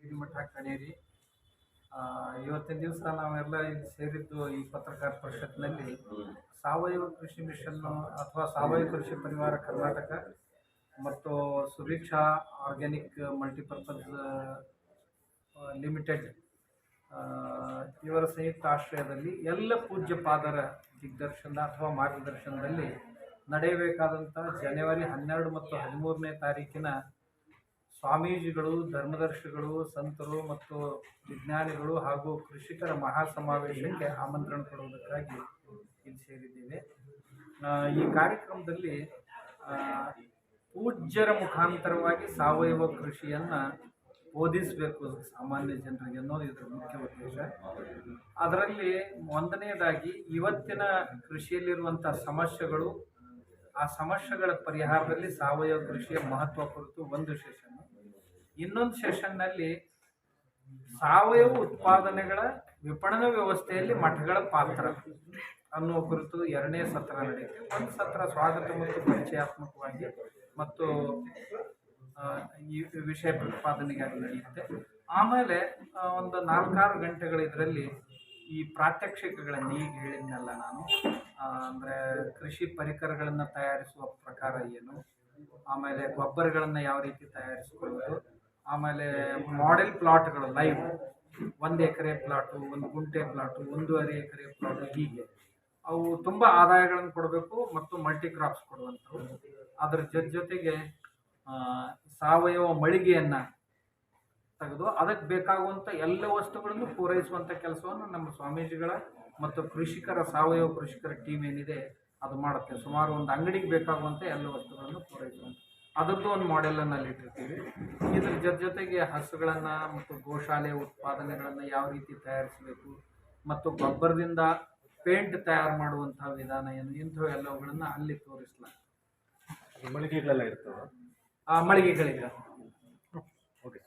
ಹಿರಿಮಠ ಕಣೇರಿ. ಇವತ್ತಿನ ದಿವಸ ನಾವೆಲ್ಲ ಇಲ್ಲಿ ಸೇರಿದ್ದು ಈ ಪತ್ರಕಾರ ಪರಿಷತ್ನಲ್ಲಿ ಸಾವಯವ ಕೃಷಿ ಮಿಷನ್ ಅಥವಾ ಸಾವಯವ ಕೃಷಿ ಪರಿವಾರ ಕರ್ನಾಟಕ ಮತ್ತು ಸುಭಿಕ್ಷಾ ಆರ್ಗ್ಯಾನಿಕ್ ಮಲ್ಟಿಪರ್ಪಸ್ ಲಿಮಿಟೆಡ್ ಇವರ ಸಂಯುಕ್ತ ಆಶ್ರಯದಲ್ಲಿ ಎಲ್ಲ ಪೂಜ್ಯ ಪಾದರ ದಿಗ್ದರ್ಶನ ಅಥವಾ ಮಾರ್ಗದರ್ಶನದಲ್ಲಿ ನಡೆಯಬೇಕಾದಂಥ ಜನವರಿ ಹನ್ನೆರಡು ಮತ್ತು ಹದಿಮೂರನೇ ತಾರೀಕಿನ ಸ್ವಾಮೀಜಿಗಳು, ಧರ್ಮದರ್ಶಿಗಳು, ಸಂತರು ಮತ್ತು ವಿಜ್ಞಾನಿಗಳು ಹಾಗೂ ಕೃಷಿಕರ ಮಹಾಸಮಾವೇಶಕ್ಕೆ ಆಮಂತ್ರಣ ಕೊಡುವುದಕ್ಕಾಗಿ ಇಲ್ಲಿ ಸೇರಿದ್ದೇವೆ. ಈ ಕಾರ್ಯಕ್ರಮದಲ್ಲಿ ಪೂಜ್ಯರ ಮುಖಾಂತರವಾಗಿ ಸಾವಯವ ಕೃಷಿಯನ್ನು ಓದಿಸಬೇಕು ಸಾಮಾನ್ಯ ಜನರಿಗೆ ಅನ್ನೋದು ಇದರ ಮುಖ್ಯ ಉದ್ದೇಶ. ಅದರಲ್ಲಿ ಒಂದನೆಯದಾಗಿ ಇವತ್ತಿನ ಕೃಷಿಯಲ್ಲಿರುವಂಥ ಸಮಸ್ಯೆಗಳು, ಆ ಸಮಸ್ಯೆಗಳ ಪರಿಹಾರದಲ್ಲಿ ಸಾವಯವ ಕೃಷಿಯ ಮಹತ್ವ ಕುರಿತು ಒಂದು ಸೆಷನ್ ಇನ್ನೊಂದು ಸೆಷನ್ನಲ್ಲಿ ಸಾವಯವ ಉತ್ಪಾದನೆಗಳ ವಿಪಣನ ವ್ಯವಸ್ಥೆಯಲ್ಲಿ ಮಠಗಳ ಪಾತ್ರ ಅನ್ನುವ ಕುರಿತು ಎರಡನೇ ಸತ್ರ ನಡೆಯುತ್ತೆ ಒಂದು ಸತ್ರ ಸ್ವಾಗತ ಮತ್ತು ಪರಿಚಯಾತ್ಮಕವಾಗಿ ಮತ್ತು ಈ ವಿಷಯ ಪ್ರತಿಪಾದನೆಗಾಗಿ ನಡೆಯುತ್ತೆ. ಆಮೇಲೆ ಒಂದು ನಾಲ್ಕಾರು ಗಂಟೆಗಳ ಇದರಲ್ಲಿ ಈ ಪ್ರಾತ್ಯಕ್ಷಿಕಗಳನ್ನು ಈಗ ಹೇಳಿದ್ನಲ್ಲ ನಾನು. ಅಂದರೆ ಕೃಷಿ ಪರಿಕರಗಳನ್ನು ತಯಾರಿಸುವ ಪ್ರಕಾರ ಏನು, ಆಮೇಲೆ ಗೊಬ್ಬರಗಳನ್ನು ಯಾವ ರೀತಿ ತಯಾರಿಸಿಕೊಳ್ಳೋದು ಆಮೇಲೆ ಮಾಡೆಲ್ ಪ್ಲಾಟ್ಗಳು ಲೈವ್ ಒಂದು ಎಕರೆ ಪ್ಲಾಟು ಒಂದು ಗುಂಟೆ ಪ್ಲಾಟು ಒಂದೂವರೆ ಎಕರೆ ಪ್ಲಾಟು ಹೀಗೆ. ಅವು ತುಂಬ ಆದಾಯಗಳನ್ನು ಕೊಡಬೇಕು ಮತ್ತು ಮಲ್ಟಿ ಕ್ರಾಪ್ಸ್ ಕೊಡುವಂಥವು. ಅದರ ಜೊತೆ ಜೊತೆಗೆ ಸಾವಯವ ಮಳಿಗೆಯನ್ನು ತೆಗೆದು ಅದಕ್ಕೆ ಬೇಕಾಗುವಂಥ ಎಲ್ಲ ವಸ್ತುಗಳನ್ನು ಪೂರೈಸುವಂಥ ಕೆಲಸವನ್ನು ನಮ್ಮ ಸ್ವಾಮೀಜಿಗಳ ಮತ್ತು ಕೃಷಿಕರ, ಸಾವಯವ ಕೃಷಿಕರ ಟೀಮ್ ಏನಿದೆ ಅದು ಮಾಡುತ್ತೆ. ಸುಮಾರು ಒಂದು ಅಂಗಡಿಗೆ ಬೇಕಾಗುವಂಥ ಎಲ್ಲ ವಸ್ತುಗಳನ್ನು ಪೂರೈಸುವಂಥ ಅದರದ್ದು ಒಂದು ಮಾಡೆಲನ್ನು ಅಲ್ಲಿ ಇಟ್ಟಿರ್ತೀವಿ. ಇದ್ರ ಜೊತೆ ಜೊತೆಗೆ ಹಸುಗಳನ್ನು ಮತ್ತು ಗೋಶಾಲೆ ಉತ್ಪಾದನೆಗಳನ್ನು ಯಾವ ರೀತಿ ತಯಾರಿಸಬೇಕು ಮತ್ತು ಗೊಬ್ಬರದಿಂದ ಪೇಂಟ್ ತಯಾರು ಮಾಡುವಂತಹ ವಿಧಾನ ಏನು ಇಂಥವು ಎಲ್ಲವುಗಳನ್ನು ಅಲ್ಲಿ ತೋರಿಸಲಾಗ್ತದೆ. ಮಳಿಗೆಗಳೆಲ್ಲ ಇರ್ತವೆ? ಆ ಮಳಿಗೆಗಳಿಗೆ ಓಕೆ